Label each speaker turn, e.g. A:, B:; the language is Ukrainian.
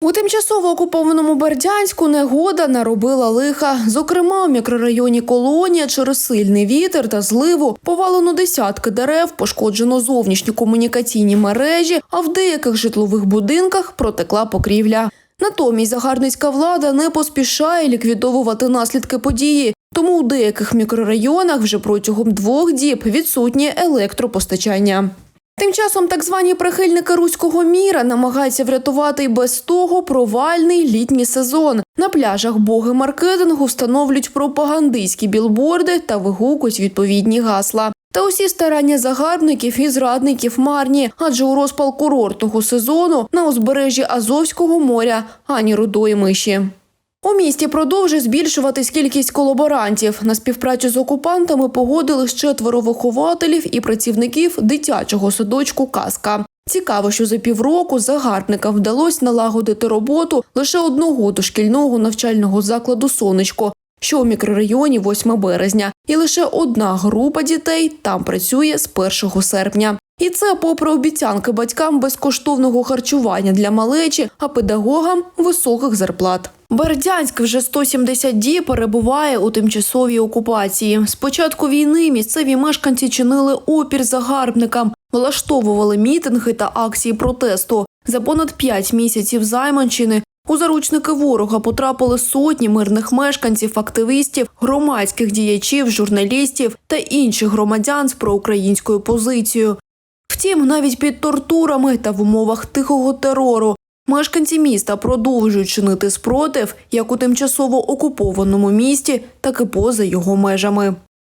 A: У тимчасово окупованому Бердянську негода наробила лиха. Зокрема, у мікрорайоні Колонія через сильний вітер та зливу повалено десятки дерев, пошкоджено зовнішні комунікаційні мережі, а в деяких житлових будинках протекла покрівля. Натомість загарбницька влада не поспішає ліквідовувати наслідки події. Тому у деяких мікрорайонах вже протягом двох діб відсутнє електропостачання. Тим часом так звані прихильники руського міра намагаються врятувати й без того провальний літній сезон. На пляжах боги маркетингу встановлюють пропагандистські білборди та вигукують відповідні гасла. Та усі старання загарбників і зрадників марні, адже у розпал курортного сезону на узбережжі Азовського моря ані рудої миші. У місті продовжує збільшуватись кількість колаборантів. На співпрацю з окупантами погодились четверо вихователів і працівників дитячого садочку Казка. Цікаво, що за півроку загарбникам вдалося налагодити роботу лише одного дошкільного навчального закладу Сонечко, що у мікрорайоні 8 березня, і лише одна група дітей там працює з 1 серпня. І це попри обіцянки батькам безкоштовного харчування для малечі, а педагогам високих зарплат. Бердянськ вже 170 діб перебуває у тимчасовій окупації. З початку війни місцеві мешканці чинили опір загарбникам, влаштовували мітинги та акції протесту. За понад 5 місяців займанщини у заручники ворога потрапили сотні мирних мешканців, активістів, громадських діячів, журналістів та інших громадян з проукраїнською позицією. Втім, навіть під тортурами та в умовах тихого терору мешканці міста продовжують чинити спротив як у тимчасово окупованому місті, так і поза його межами.